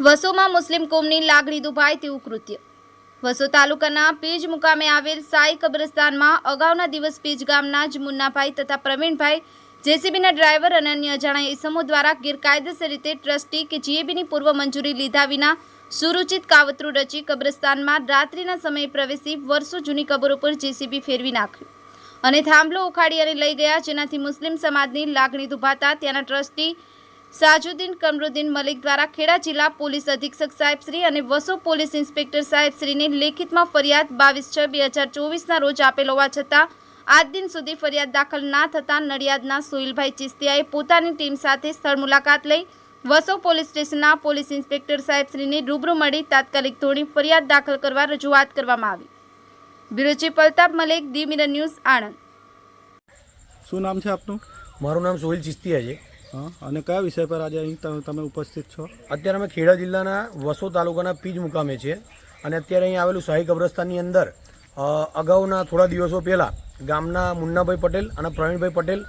વસોમાં મુસ્લિમ કોમની લાગણી દુભાય તેવું કૃત્ય. વસો તાલુકાના પેજ મુકામે આવેલ સાઈ કબ્રસ્તાનમાં અગાઉના દિવસ પેજ ગામના જ મુન્નાભાઈ તથા પ્રવીણભાઈ, જેસીબીના ડ્રાઈવર અને અન્ય અજાણ્યા ઇસમો દ્વારા ગેરકાયદેસર રીતે ટ્રસ્ટી કે જીએબીની પૂર્વ મંજૂરી લીધા વિના સુરુચિત કાવતરું રચી કબ્રસ્તાનમાં રાત્રિના સમયે પ્રવેશી વર્ષો જૂની કબરો પર જેસીબી ફેરવી નાખ્યું. અને થાંભલો ઉખાડી અને લઈ ગયા, જેનાથી મુસ્લિમ સમાજની લાગણી દુભાતા ત્યાંના ટ્રસ્ટી સાજુદ્દીન કમરુદ્દીન મલિક દ્વારા ખેડા જિલ્લા પોલીસ અધિક્ષક સાહેબ શ્રી અને વસો પોલીસ ઇન્સ્પેક્ટર સાહેબ શ્રીને લેખિતમાં ફરિયાદ બાવીસ છ બે હજાર ચોવીસના રોજ આપેલ હોવા છતાં આજ દિન સુધી ફરિયાદ દાખલ ના થતાં નડિયાદના સોહિલભાઈ ચિસ્તિયાએ પોતાની ટીમ સાથે સ્થળ મુલાકાત લઈ વસો પોલીસ સ્ટેશનના પોલીસ ઇન્સ્પેક્ટર સાહેબ શ્રીને રૂબરૂ મળી તાત્કાલિક ધોરણે ફરિયાદ દાખલ કરવા રજૂઆત કરવામાં આવી. બ્યુરો ચીફ મલિક દી મિરર ન્યૂઝ આણંદ. શું નામ છે આપનું? મારું નામ સોહિલ ચિસ્તિયા છે. હા, અને કયા વિષય પર આજે અહીં તમે ઉપસ્થિત છો? અત્યારે અમે ખેડા જિલ્લાના વસો તાલુકાના પીજ મુકામે છે અને અત્યારે અહીં આવેલું શાહી કબ્રસ્તાનની અંદર અગાઉના થોડા દિવસો પહેલાં ગામના મુન્નાભાઈ પટેલ અને પ્રવીણભાઈ પટેલ,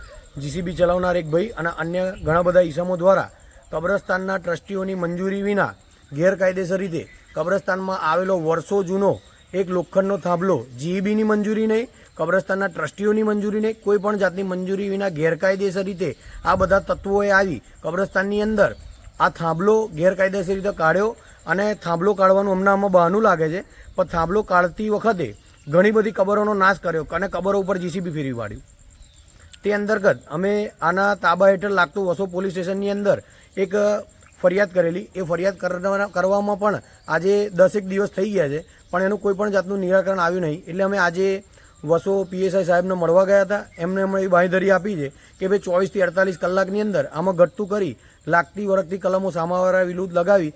જીસીબી ચલાવનાર એક ભાઈ અને અન્ય ઘણા બધા ઈસમો દ્વારા કબ્રસ્તાનના ટ્રસ્ટીઓની મંજૂરી વિના ગેરકાયદેસર રીતે કબ્રસ્તાનમાં આવેલો વર્ષો જૂનો એક લોખંડનો થાંભલો જીઈબીની મંજૂરી નહીં કબ્રસ્તાનના ટ્રસ્ટીઓની મંજૂરીને કોઈ પણ જાતની મંજૂરી વિના ગેરકાયદેસર રીતે આ બધા તત્વોએ આવી કબ્રસ્તાનની અંદર આ થાંભલો ગેરકાયદેસર રીતે કાઢ્યો અને થાંભલો કાઢવાનું હમણાં આમાં બહાનું લાગે છે. પણ થાંભલો કાઢતી વખતે ઘણી બધી કબરોનો નાશ કર્યો અને કબરો ઉપર જીસીબી ફેરવી પાડ્યું. તે અંતર્ગત અમે આના તાબા હેઠળ લાગતું વસો પોલીસ સ્ટેશનની અંદર એક ફરિયાદ કરેલી. એ ફરિયાદ કરવા- કરવામાં પણ આજે દસેક દિવસ થઈ ગયા છે. પણ એનું કોઈ પણ જાતનું નિરાકરણ આવ્યું નહીં. એટલે અમે આજે વસો પીએસઆઈ સાહેબને મળવા ગયા હતા. એમને એમણે એ બાંયધરી આપી છે કે ભાઈ ચોવીસથી અડતાલીસ કલાકની અંદર આમાં ઘટતું કરી લાગતી વળગતી કલમો સામાવાળા વિરુદ્ધ લગાવી